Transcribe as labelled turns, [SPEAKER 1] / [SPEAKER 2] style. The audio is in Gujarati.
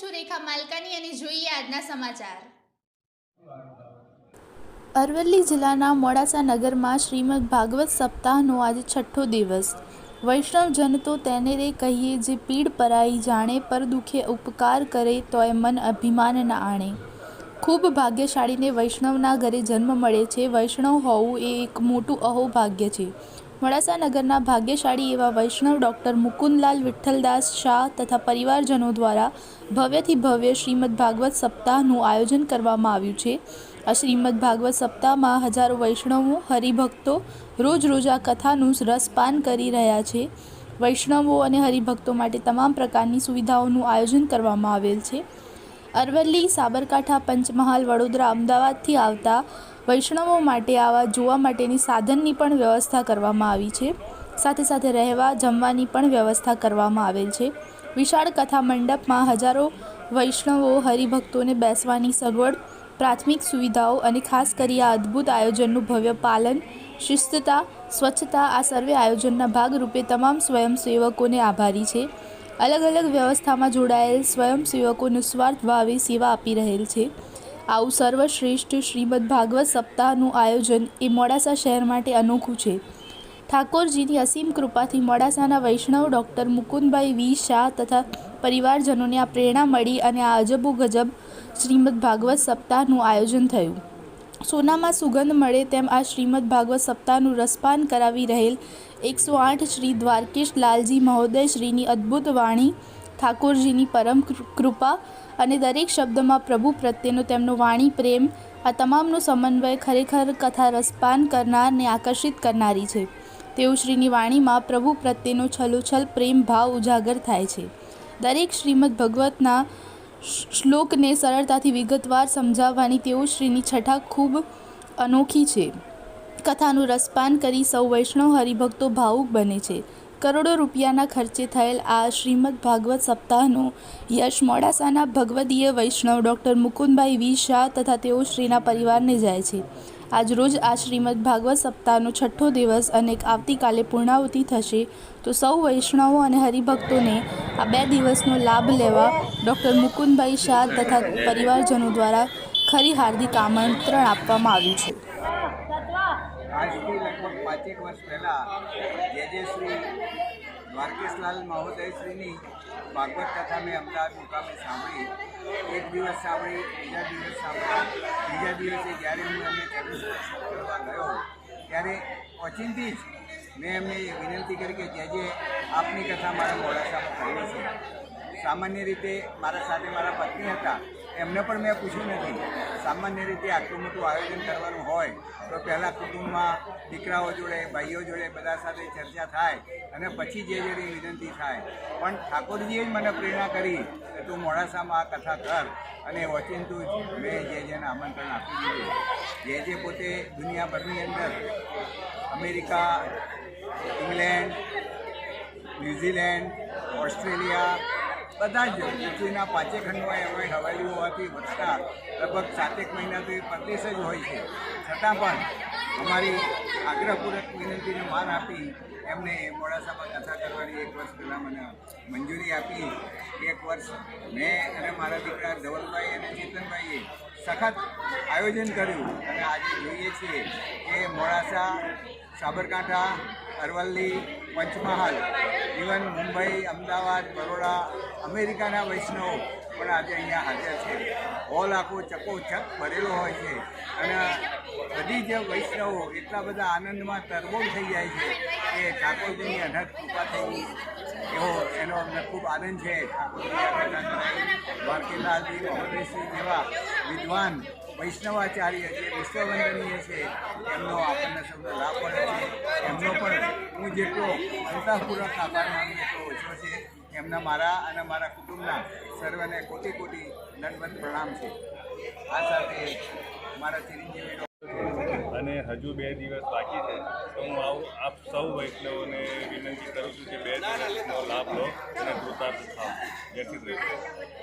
[SPEAKER 1] સુરેખા માલકાની અને જોઈએ આજના સમાચાર.
[SPEAKER 2] અરવલ્લી જિલ્લાના મોડાસા નગરમાં શ્રીમદ ભાગવત સપ્તાહનો આજે છઠ્ઠો દિવસ. વૈષ્ણવજન તો તેને રે કહીએ જે પીડ પરાઈ જાણે, પર દુખે ઉપકાર કરે તોય મન અભિમાન ના આણે. ખૂબ ભાગ્યશાળીને વૈષ્ણવના ઘરે જન્મ મળે છે. વૈષ્ણવ હોવું એ એક મોટું અહોભાગ્ય છે. મોડાસા નગરના ભાગ્યશાળી એવા વૈષ્ણવ ડૉક્ટર મુકુંદલાલ વિઠ્ઠલદાસ શાહ તથા પરિવારજનો દ્વારા ભવ્યથી ભવ્ય શ્રીમદ ભાગવત સપ્તાહનું આયોજન કરવામાં આવ્યું છે. આ શ્રીમદ ભાગવત સપ્તાહમાં હજારો વૈષ્ણવો, હરિભક્તો રોજ રોજ આ કથાનું રસપાન કરી રહ્યા છે. વૈષ્ણવો અને હરિભક્તો માટે તમામ પ્રકારની સુવિધાઓનું આયોજન કરવામાં આવેલ છે. અરવલ્લી, સાબરકાંઠા, પંચમહાલ, વડોદરા, અમદાવાદથી આવતા વૈષ્ણવો માટે આવા જોવા માટેની સાધનની પણ વ્યવસ્થા કરવામાં આવી છે. સાથે સાથે રહેવા, જમવાની પણ વ્યવસ્થા કરવામાં આવેલ છે. વિશાળ કથા મંડપમાં હજારો વૈષ્ણવો હરિભક્તોને બેસવાની સગવડ, પ્રાથમિક સુવિધાઓ અને ખાસ કરી આ અદ્ભુત આયોજનનું ભવ્ય પાલન, શિસ્તતા, સ્વચ્છતા આ સર્વે આયોજનના ભાગરૂપે તમામ સ્વયંસેવકોને આભારી છે. અલગ અલગ વ્યવસ્થામાં જોડાયેલ સ્વયંસેવકો નિસ્વાર્થ ભાવે સેવા આપી રહેલ છે. આવું સર્વશ્રેષ્ઠ શ્રીમદ ભાગવત સપ્તાહનું આયોજન એ મોડાસા શહેર માટે અનોખું છે. ઠાકોરજીની અસીમ કૃપાથી મોડાસાના વૈષ્ણવ ડૉક્ટર મુકુંદભાઈ વી. શાહ તથા પરિવારજનોને આ પ્રેરણા મળી અને આ અજબો ગજબ શ્રીમદ ભાગવત સપ્તાહનું આયોજન થયું. સોનામાં સુગંધ મળે તેમ આ શ્રીમદ ભાગવત સપ્તાહનું રસપાન કરાવી રહેલ એકસો આઠ શ્રી દ્વારકેશ લાલજી મહોદય શ્રીની અદ્ભુત વાણી ઠાકોરજીની પરમ કૃપા અને દરેક શબ્દમાં પ્રભુ પ્રત્યેનો તેમનો વાણી, પ્રેમ, આ તમામનો સમન્વય ખરેખર કથા રસપાન કરનારને આકર્ષિત કરનારી છે. તેઓ શ્રીની વાણીમાં પ્રભુ પ્રત્યેનો છલોછલ પ્રેમ ભાવ ઉજાગર થાય છે. દરેક શ્રીમદ ભગવતના શ્લોકને સરળતાથી વિગતવાર સમજાવવાની તેઓ શ્રીની છઠા ખૂબ અનોખી છે. કથાનું રસપાન કરી સૌ વૈષ્ણવ હરિભક્તો ભાવુક બને છે. કરોડો રૂપિયાના ખર્ચે થયેલ આ શ્રીમદ ભાગવત સપ્તાહનું યશ મોડાસાના ભગવદીય વૈષ્ણવ ડૉક્ટર મુકુંદભાઈ વી શાહ તથા તેઓ શ્રીના પરિવારને જાય છે. આજરોજ આ શ્રીમદ ભાગવત સપ્તાહનો છઠ્ઠો દિવસ અને આવતીકાલે પૂર્ણાહુતિ થશે તો સૌ વૈષ્ણવો અને હરિભક્તોને આ બે દિવસનો લાભ લેવા ડૉક્ટર મુકુંદભાઈ શાહ તથા પરિવારજનો દ્વારા ખરી હાર્દિક આમંત્રણ આપવામાં આવ્યું છે.
[SPEAKER 3] પાંચેક વર્ષ પહેલાં જે જે શ્રી દ્વારકેશલાલ મહોદયશ્રીની ભાગવત કથા મેં અમદાવાદ મુકામે સાંભળી, એક દિવસ સાંભળી, બીજા દિવસ સાંભળી બીજા દિવસે જ્યારે હું એમને સ્પર્શ કરવા ગયો, ત્યારે ઓચિંતી જ મેં એમને વિનંતી કરી કે જે જે આપની કથા મારા મોડાસામાં કહી છે. સામાન્ય રીતે મારા સાથે મારા પત્ની હતા. એમને પણ મેં પૂછ્યું નથી. સામાન્ય રીતે આટલું મોટું આયોજન કરવાનું હોય, તો પહેલાં કુટુંબમાં દીકરાઓ જોડે, ભાઈઓ જોડે બધા સાથે ચર્ચા થાય અને પછી જે જેની વિનંતી થાય. પણ ઠાકોરજીએ જ મને પ્રેરણા કરી કે તું મોડાસામાં આ કથા કર અને ઓચિંતું જ મેં જે જેને આમંત્રણ આપી દીધું. જે જે પોતે દુનિયાભરની અંદર અમેરિકા, ઇંગ્લેન્ડ, ન્યૂઝીલેન્ડ, ઓસ્ટ્રેલિયા બધા જ પૃથ્વીના પાંચે ખંડમાં એમાં હવાઈઓ હોવાથી વધતા લગભગ સાતેક મહિનાથી પરદેશ જ હોય છે. છતાં પણ અમારી આગ્રહપૂર્વક વિનંતીને માન આપી એમને મોડાસામાં કથા કરવાની એક વર્ષ પહેલાં મને મંજૂરી આપી. એક વર્ષ મેં અને મારા દીકરા ધવલભાઈ અને ચેતનભાઈએ સખત આયોજન કર્યું. અને આજે જોઈએ છીએ કે મોડાસા, સાબરકાંઠા, અરવલ્લી, પંચમહાલ, ઇવન મુંબઈ, અમદાવાદ, બરોડા, અમેરિકાના વૈષ્ણવો પણ આજે અહીંયા હાજર છે. હોલ આખો ચકોચક ભરેલો હોય છે. અને બધી જે વૈષ્ણવો એટલા બધા આનંદમાં તરબોળ થઈ જાય છે કે ઠાકોરજીની અનહદ કૃપા થઈ. એવો, એનો અમને ખૂબ આનંદ છે. દ્વારકેલાલજી, મહોદયશ્રી જેવા વિદ્વાન વૈષ્ણવાચાર્ય જે વિશ્વવંદનીય છે, એમનો આપણને સૌને લાભ પડે છે. એમનો પણ હું જેટલો અંતઃપૂર્વક આભાર માનું એટલો ઓછો છે એમના મારા અને મારા કુટુંબના સર્વને કોટી કોટી દંડવત પ્રણામ છે. આ સાથે મારા ચિરંજીવી
[SPEAKER 4] અને હજુ બે દિવસ બાકી છે. તો હું આવું, આપ સૌ વૈષ્ણવોને વિનંતી કરું છું કે બે દિવસનો લાભ લો અને કૃતાર્થ થાવ. જય શ્રી કૃષ્ણ.